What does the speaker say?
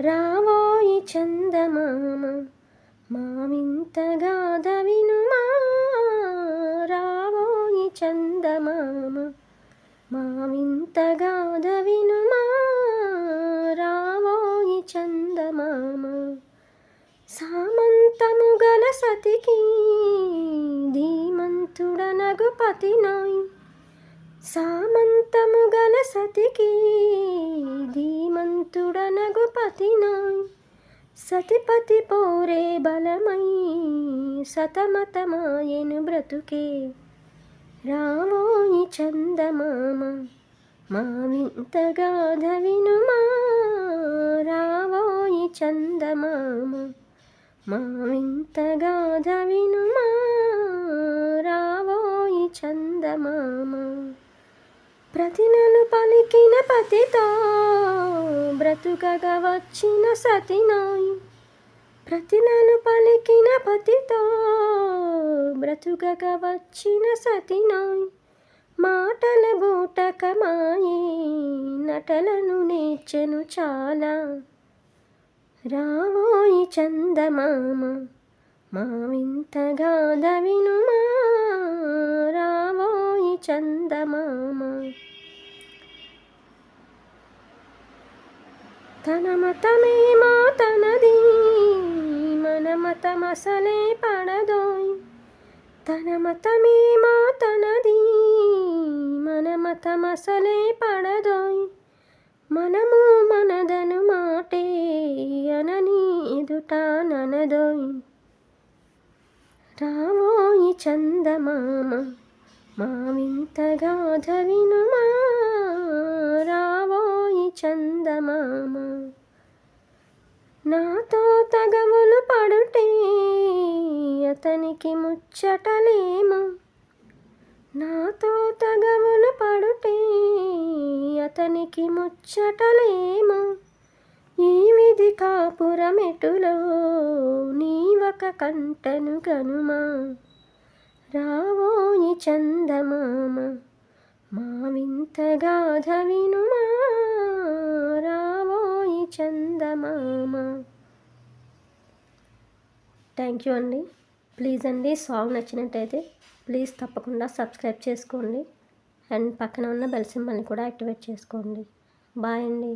రావోయి చందమామ మావింతగా దవినుమా రావోయి చందమామ మావింతగా దవినుమా రావోయి చందమామ సామంతము గల సతికి ధీమంతుడనగు పతినాయి. సామంతము గల సతికి ధీమంతుడనగు పతినా. సతిపతి పోరే బలమై సతమతమాయను బ్రతుకే. రావోయి చందమామ మా వింతగా ధవినుమా. రావోయి చందమామ మా వింతగా ధవినుమా. రావోయి చందమామ ప్రతినలు పలికిన పతితో బ్రతుకగా వచ్చిన సతినాయ్. ప్రతినలు పలికిన పతితో బ్రతుకగా వచ్చిన సతినాయ్. మాటల బూటకమాయే నటలను నేర్చెను చాలా. రావోయి చందమామ మా వింతగా దవినుమా రావోయి చందమామ తన మతమే మాతనది మన మతమసలే పడదోయ్. తన మతమే మాతనది మన మతమసలే పడదోయ్. మనము మనదను మాటే అనని ఎదుట ననదోయ్. రావోయి చందమామ మా వింతగా ధవినుమా రావో చందమామ. నాతో తగవులు పడుటే అతనికి ముచ్చటలేము. నాతో తగవులు పడుటే అతనికి ముచ్చటలేము. ఈ విధి కాపురమెటులో నీవక కంటను గనుమా రావోయి చందమామ మా వింతగా ధవినుమా విను. చందమామ థ్యాంక్ యూ అండి. ప్లీజ్ అండి సాంగ్ నచ్చినట్టయితే ప్లీజ్ తప్పకుండా సబ్స్క్రైబ్ చేసుకోండి. అండ్ పక్కన ఉన్న బెల్ సింబల్ని కూడా యాక్టివేట్ చేసుకోండి. బాయ్ అండి.